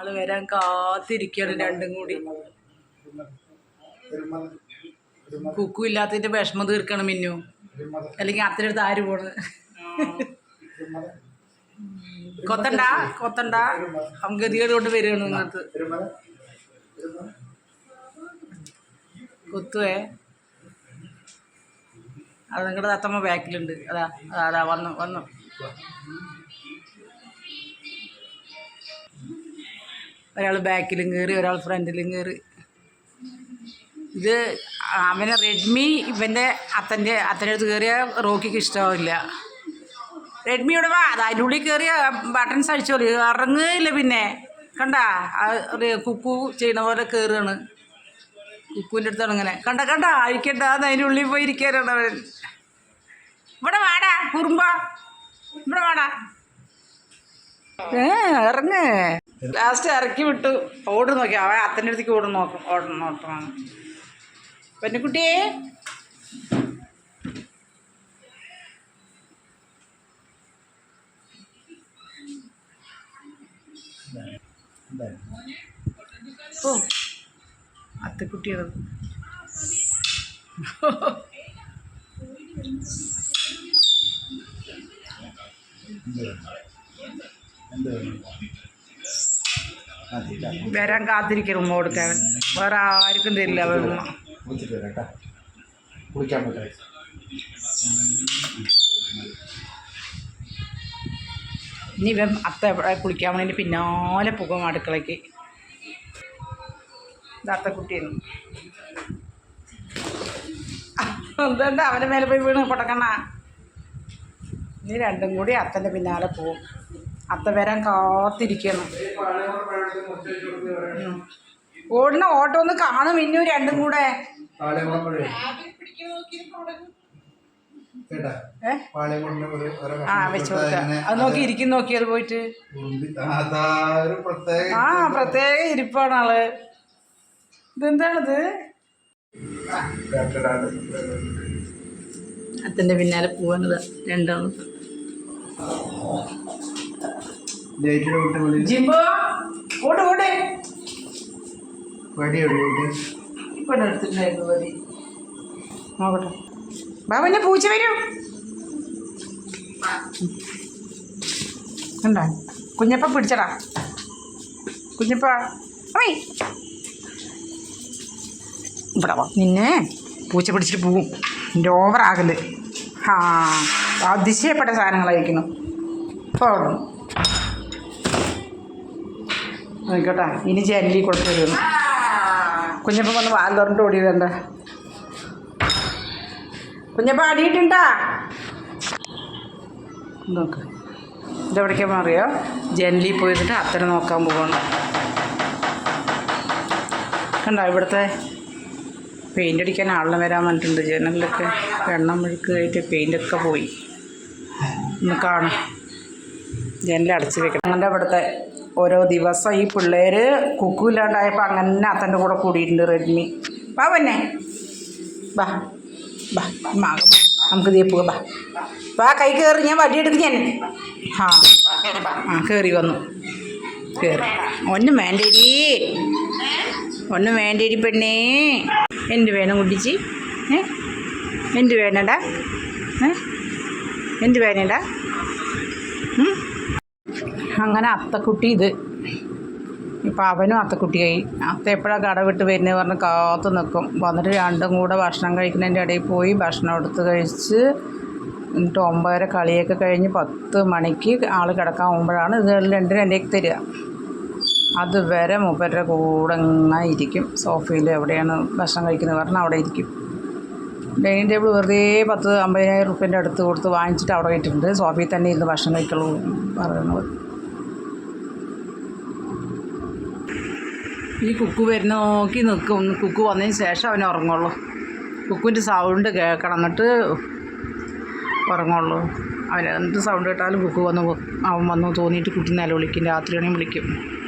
ആൾ വരാൻ കാത്തിരിക്കുകയാണ് രണ്ടും കൂടി. കുക്കു ഇല്ലാത്തതിന്റെ വിഷമം തീർക്കണം മിന്നു. അല്ലെങ്കിൽ അത്രടുത്ത് ആര് പോണ്? കൊത്തണ്ട കൊത്തണ്ട. ഗതികേട് കൊണ്ട് വരികയാണ് നിങ്ങൾക്ക് കൊത്തുവേ. അത് നിങ്ങളുടെ തത്തമ്മ ബാക്കിലുണ്ട്. അതാ അതാ വന്നു വന്നു. ഒരാൾ ബാക്കിലും കയറി ഒരാൾ ഫ്രണ്ടിലും കയറി ഇത് അവന് റെഡ്മി ഇവന്റെ അത്തന്റെ അത്തന്റെ അടുത്ത് കയറിയ റോക്കിക്ക് ഇഷ്ടമാവില്ല റെഡ്മി ഇവിടെ വാ അത് അതിന്റെ ഉള്ളിൽ കയറിയ ബട്ടൺസ് അടിച്ചോളി ഇറങ്ങുകയില്ല പിന്നെ. കണ്ട കുക്കു ചെയ്യണ പോലെ കയറുകയാണ് കുക്കുവിന്റെ അടുത്താണ് ഇങ്ങനെ കണ്ട കണ്ട അഴിക്കണ്ട അത് അതിന്റെ ഉള്ളിൽ പോയി ഇരിക്കാനാണ് അവൻ. ഇവിടെ വാടാ കുറുമ്പ. ഇവിടെ വാടാ. ഏ ഇറങ്ങ്. ലാസ്റ്റ് ഇറക്കി വിട്ടു. ഓടി നോക്കി. അവൻ അത്തന്റെ അടുത്തേക്ക് ഓടും നോക്കും. ഓടണം നോക്കണം പെണ്ണുക്കുട്ടിയെ ഓ അത്തക്കുട്ടിയാണ് വരാൻ കാത്തിരിക്കണം ഉമ്മ കൊടുക്കാൻ. വേറെ ആർക്കും തരില്ല കുളിക്കാൻ പറ്റേ ഇനി ഇവൻ അത്ത എവിടെ കുളിക്കാൻ വേണ്ടി പിന്നാലെ പോകും അടുക്കളയ്ക്ക്. അത്തക്കുട്ടിയാണ് എന്തുകൊണ്ട് അവന്റെ മേലെ പോയി വീണ് പൊട്ടക്കണ്ണ? ഇനി രണ്ടും കൂടി അത്തന്റെ പിന്നാലെ പോവും അത്ത വരാൻ കാത്തിരിക്കണം. ഓടുന്ന ഓട്ടോ ഒന്ന് കാണും ഇന്നും രണ്ടും കൂടെ. ആ കഷ്ണം വെച്ച് അത് നോക്കി ഇരിക്കും നോക്കി അത് പോയിട്ട്. ആ, ഒരു പ്രത്യേക ആ പ്രത്യേക ഇരിപ്പാണ് ആൾ. ഇതെന്താണിത്? അത്തന്റെ പിന്നാലെ പോവാനത് രണ്ടാളും വിട്ട് ജിംബോ ഓട് ഓട്. വടി എവിടെ ഇപ്പൊ എടുത്തിട്ടുണ്ടായിരുന്നു മതി നോക്കട്ടെ. ബാബന്നെ പൂച്ച വരൂ. ഉണ്ടാ കുഞ്ഞപ്പ പിടിച്ചടാ. കുഞ്ഞപ്പ ഓയ് ഇവിടെ വാ. നിന്നെ പൂച്ച പിടിച്ചിട്ട് പോവും. എന്റെ ഓവറാകൽ ആ അതിശയപ്പെട്ട സാധനങ്ങളായിരിക്കുന്നു. അവിടെ നോക്കട്ടെ ഇനി ജനലി കൊടുത്തു വരുന്നു കുഞ്ഞപ്പം വന്ന് വാൽ തുറന്നിട്ട് ഓടി വേണ്ട കുഞ്ഞപ്പ അടിയിട്ടുണ്ടാ? നോക്ക്. ഇതെവിടേക്കാ മാറിയോ? ജനലിൽ പോയിട്ട് അത്തരം നോക്കാൻ പോകണ്ട കണ്ടോ ഇവിടുത്തെ പെയിന്റ് അടിക്കാൻ ആളിനെ വരാൻ പറഞ്ഞിട്ടുണ്ട് ജനലിലൊക്കെ വെള്ളം ആയിട്ട് പെയിന്റൊക്കെ പോയി. ഒന്ന് കാണാം. ജനലടച്ച് വെക്കണം. അങ്ങനെ ഇവിടുത്തെ ഓരോ ദിവസം ഈ പിള്ളേർ കുക്കുമില്ലാണ്ടായപ്പോൾ അങ്ങനെ അത്തന്റെ കൂടെ കൂടിയിട്ടുണ്ട് റെഡ്മി. വാ പന്നെ. ബാ ബാ മാകും നമുക്ക് ദീപ്പുക ബാ വാ. കൈ കയറി ഞാൻ വടിയെടുക്കും ഞാൻ. ആ ആ കയറി വന്നു. കയറി ഒന്നും വേണ്ടേടി. ഒന്നും വേണ്ടേടി പെണ്ണേ. എന്ത് വേണം കുട്ടിച്ചി? ഏ? എന്ത് വേണടാ? ഏ? എന്ത് വേണടാ? അങ്ങനെ അത്തക്കുട്ടി ഇത്. ഇപ്പം അവനും അത്തക്കുട്ടിയായി. അത്ത എപ്പോഴാണ് കട വിട്ട് വരുന്നത് പറഞ്ഞ് കാത്ത് നിൽക്കും വന്നിട്ട് രണ്ടും കൂടെ ഭക്ഷണം കഴിക്കുന്നതിന്റെ ഇടയിൽ പോയി ഭക്ഷണം എടുത്ത് കഴിച്ച് എന്നിട്ട് ഒമ്പതര കളിയൊക്കെ കഴിഞ്ഞ് പത്ത് മണിക്ക് ആൾ കിടക്കാൻ പോകുമ്പോഴാണ് ഇത് രണ്ടിനും എന്റെ തരിക. അതുവരെ മൂപ്പരുടെ കൂടെ ഇങ്ങനെ ഇരിക്കും. സോഫയിൽ എവിടെയാണ് ഭക്ഷണം കഴിക്കുന്നത് പറഞ്ഞാൽ അവിടെ ഇരിക്കും. ഡൈനിങ് ടേബിൾ വെറുതെ പത്ത് അമ്പതിനായിരം റുപ്യന്റെ അടുത്ത് കൊടുത്ത് വാങ്ങിച്ചിട്ട് അവിടെ ഇട്ടിട്ടുണ്ട് സോഫയിൽ തന്നെ ഇരുന്ന് ഭക്ഷണം കഴിക്കുള്ളൂ പറയുന്നത്. ഈ കുക്കു വരുന്ന നോക്കി നിൽക്കും. കുക്കു വന്നതിന് ശേഷം അവൻ ഉറങ്ങുള്ളൂ. കുക്കുവിന്റെ സൗണ്ട് കേൾക്കണം. എന്നിട്ട് ഉറങ്ങുള്ളൂ. അവൻ സൗണ്ട് കേട്ടാലും കുക്കു വന്ന് അവൻ വന്നു തോന്നിയിട്ട് കുട്ടി നില വിളിക്കും രാത്രിയാണെങ്കിൽ വിളിക്കും.